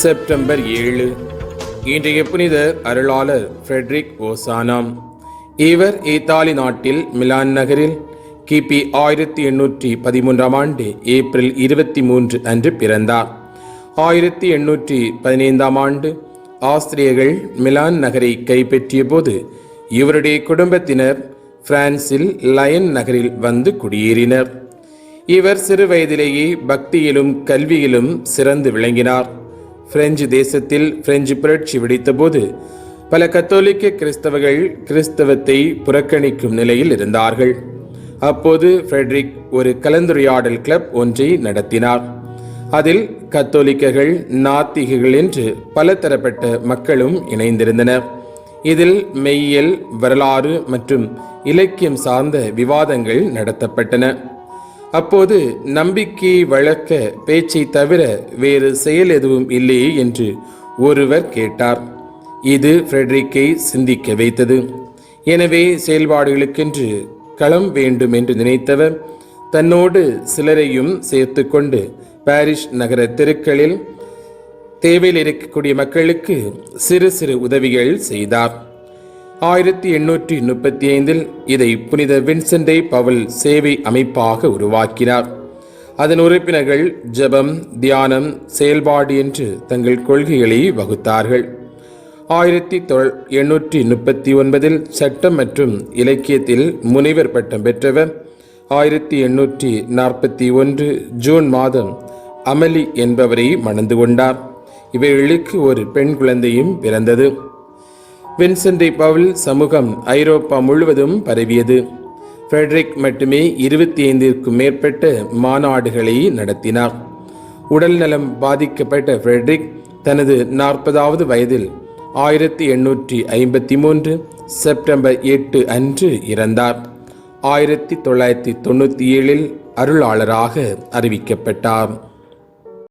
September ஏழு. இன்றைய புனித அருளாளர் ஃப்ரெட்ரிக் ஓசானாம் இவர் இத்தாலி நாட்டில் மிலான் நகரில் கிபி ஆயிரத்தி எண்ணூற்றி பதிமூன்றாம் ஆண்டு ஏப்ரல் இருபத்தி மூன்று அன்று பிறந்தார். ஆயிரத்தி எண்ணூற்றி பதினைந்தாம் ஆண்டு ஆஸ்திரியர்கள் மிலான் நகரை கைப்பற்றிய போது இவருடைய குடும்பத்தினர் பிரான்சில் லயன் நகரில் வந்து குடியேறினர். இவர் சிறு வயதிலேயே பக்தியிலும் கல்வியிலும் சிறந்து விளங்கினார். பிரெஞ்சு தேசத்தில் பிரெஞ்சு புரட்சி வெடித்தபோது பல கத்தோலிக்க கிறிஸ்தவர்கள் கிறிஸ்தவத்தை புறக்கணிக்கும் நிலையில் இருந்தார்கள். அப்போது ஃப்ரெட்ரிக் ஒரு கலந்துரையாடல் கிளப் ஒன்றை நடத்தினார். அதில் கத்தோலிக்கர்கள் நாத்திகர்கள் என்று பல தரப்பட்ட மக்களும் இணைந்திருந்தனர். இதில் மெய்யியல் வரலாறு மற்றும் இலக்கியம் சார்ந்த விவாதங்கள் நடத்தப்பட்டன. அப்போது நம்பிக்கை வளர்க்க பேச்சை தவிர வேறு செயல் எதுவும் இல்லையே என்று ஒருவர் கேட்டார். இது ஃப்ரெட்ரிக்கை சிந்திக்க வைத்தது. எனவே செயல்பாடுகளுக்கென்று களம் வேண்டும் என்று நினைத்தவர். தன்னோடு சிலரையும் சேர்த்துக்கொண்டு பாரிஸ் நகர தெருக்களில் தேவையில் இருக்கக்கூடிய மக்களுக்கு சிறு சிறு உதவிகள் செய்தார். ஆயிரத்தி எண்ணூற்றி முப்பத்தி ஐந்தில் இதை புனித வின்சென்டே பவல் சேவை அமைப்பாக உருவாக்கினார். அதன் உறுப்பினர்கள் ஜெபம் தியானம் செயல்பாடு என்று தங்கள் கொள்கைகளை வகுத்தார்கள். ஆயிரத்தி தொள் எண்ணூற்றி முப்பத்தி ஒன்பதில் சட்டம் மற்றும் இலக்கியத்தில் முனைவர் பட்டம் பெற்றவர். ஆயிரத்தி எண்ணூற்றி நாற்பத்தி ஒன்று ஜூன் மாதம் அமலி என்பவரை மணந்து கொண்டார். இவைகளுக்கு ஒரு பெண் குழந்தையும் பிறந்தது. வின்சென்டை பவுல் சமூகம் ஐரோப்பா முழுவதும் பரவியது. ஃப்ரெட்ரிக் மட்டுமே இருபத்தி ஐந்திற்கும் மேற்பட்ட மாநாடுகளை நடத்தினார். உடல் நலம் பாதிக்கப்பட்ட ஃப்ரெட்ரிக் தனது நாற்பதாவது வயதில் ஆயிரத்தி எண்ணூற்றி ஐம்பத்தி மூன்று செப்டம்பர் எட்டு அன்று இறந்தார். ஆயிரத்தி தொள்ளாயிரத்தி தொண்ணூற்றி ஏழில் அருளாளராக அறிவிக்கப்பட்டார்.